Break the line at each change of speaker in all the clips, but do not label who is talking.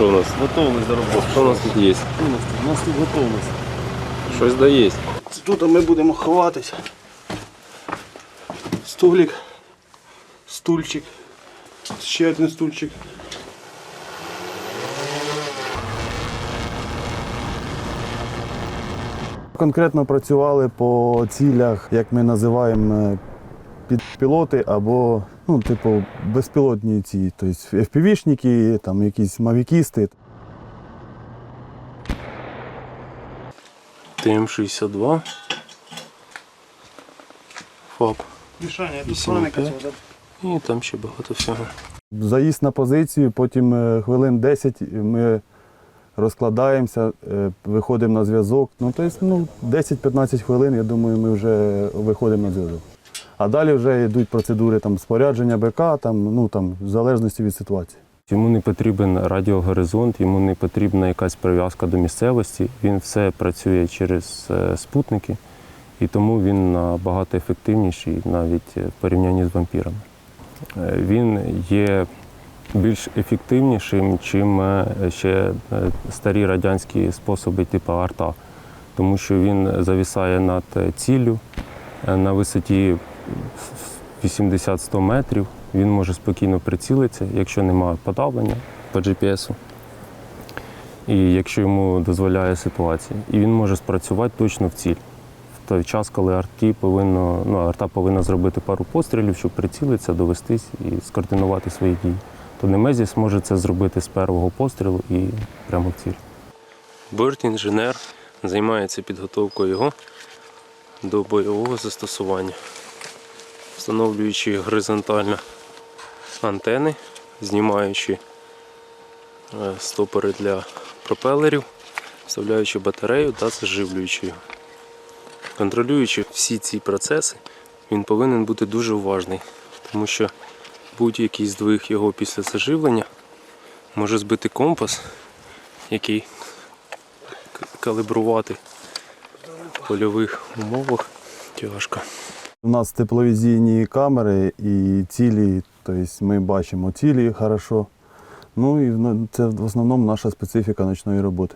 Що у нас?
Готовність до роботи.
Що у нас тут є?
У нас тут готовність.
Щось да є.
Тут ми будемо ховатися. Столик, стульчик, ще один стульчик.
Конкретно працювали по цілях, як ми називаємо підпілоти або ну, типу, безпілотні ці, тобто FPV-шники, там якісь мавікісти.
ТМ-62. ФАП.
Мішання.
І там ще багато всього.
Заїзд на позицію, потім е, хвилин 10 ми розкладаємося, е, виходимо на зв'язок. Ну, тобто, ну, 10-15 хвилин, я думаю, ми вже виходимо на зв'язок. А далі вже йдуть процедури там, спорядження БК, там, ну, там, в залежності від ситуації.
Йому не потрібен радіогоризонт, йому не потрібна якась прив'язка до місцевості. Він все працює через е, спутники, і тому він набагато ефективніший навіть е, в порівнянні з вампірами. Е, Він є більш ефективнішим, чим ще старі радянські способи типу арта, тому що він завісає над ціллю на висоті 80-100 метрів. Він може спокійно прицілитися, якщо немає подавлення по GPS. І якщо йому дозволяє ситуація. І він може спрацювати точно в ціль. В той час, коли арті повинно, ну, арта повинна зробити пару пострілів, щоб прицілитися, довестись і скоординувати свої дії. То Немезіс може це зробити з першого пострілу і прямо в ціль. Борт-інженер займається підготовкою його до бойового застосування встановлюючи горизонтально антени, знімаючи е, стопори для пропелерів, вставляючи батарею та заживлюючи його. Контролюючи всі ці процеси, він повинен бути дуже уважний, тому що будь-який здвиг його після заживлення може збити компас, який калібрувати в польових умовах тяжко.
У нас тепловізійні камери і цілі, тобто ми бачимо цілі хорошо. Ну і це в основному наша специфіка ночної роботи.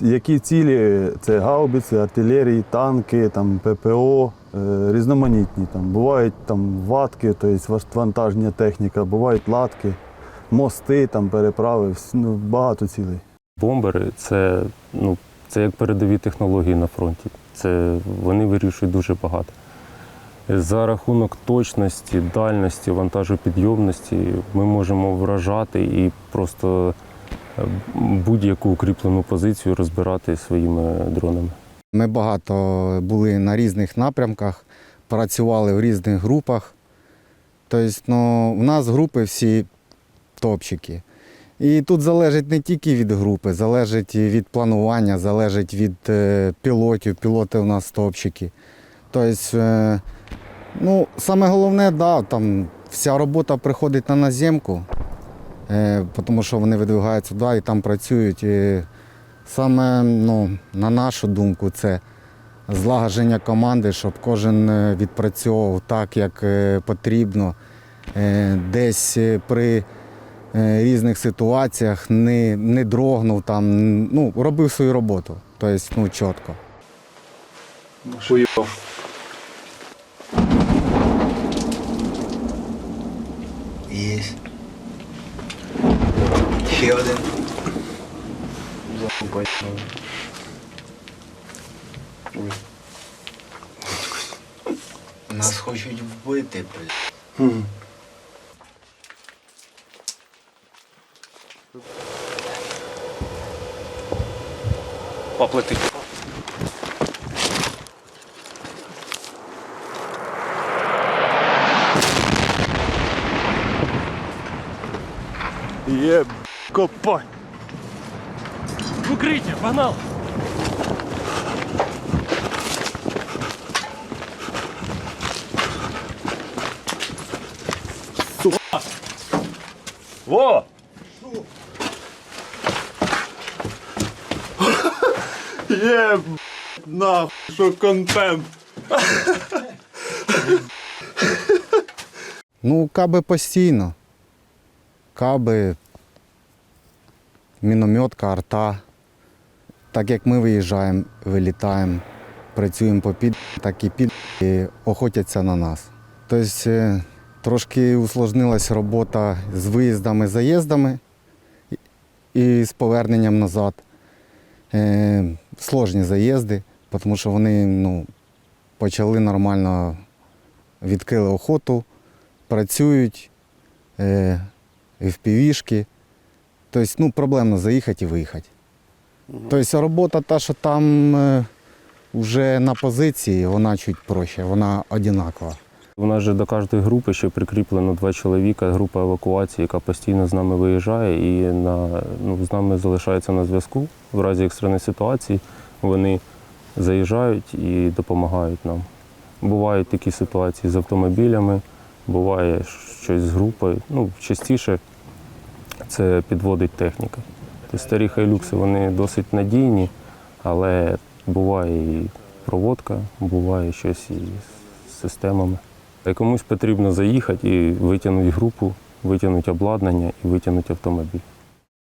Які цілі? Це гаубиці, артилерії, танки, там, ППО, е, різноманітні. Там, бувають там, ватки, тобто вантажна техніка, бувають латки, мости, там, переправи, ну, багато цілей.
Бомбери це, ну, це як передові технології на фронті. Це вони вирішують дуже багато. За рахунок точності, дальності, вантажопідйомності ми можемо вражати і просто е, будь-яку укріплену позицію розбирати своїми дронами.
Ми багато були на різних напрямках, працювали в різних групах. Тобто, ну, в нас групи всі топчики. І тут залежить не тільки від групи, залежить і від планування, залежить від е, пілотів. Пілоти у нас топчики. Тобто, е, ну, саме головне, да, там вся робота приходить на наземку, е, тому що вони видвигаються туди і там працюють. І Саме, ну, на нашу думку, це злагодження команди, щоб кожен е, відпрацьовував так, як е, потрібно. Е, Десь е, при різних ситуаціях не, не дрогнув, там, ну, робив свою роботу. Тобто, ну, чітко.
Хуйов.
Ще один. Нас хочуть вбити, блядь.
Поплити.
Є копай!
Укриття, погнал!
Во! Є нахуй, що контент.
Ну, каби постійно. Каби мінометка, арта. Так як ми виїжджаємо, вилітаємо, працюємо по під, так і під і охотяться на нас. Тобто трошки усложнилась робота з виїздами, заїздами і- і з поверненням назад. Е, Сложні заїзди, тому що вони ну, почали нормально, відкрили охоту, працюють, е, впівішки. Тобто ну, проблемно заїхати і виїхати. Тобто робота та, що там е, вже на позиції, вона чуть проще, вона одинакова.
У нас же до кожної групи ще прикріплено два чоловіка, група евакуації, яка постійно з нами виїжджає і на, ну, з нами залишається на зв'язку. В разі екстреної ситуації вони заїжджають і допомагають нам. Бувають такі ситуації з автомобілями, буває щось з групою. Ну, частіше це підводить техніка. Тобто старі хайлюкси вони досить надійні, але буває і проводка, буває щось і з системами. Та комусь потрібно заїхати і витягнути групу, витягнути обладнання і витягнути автомобіль.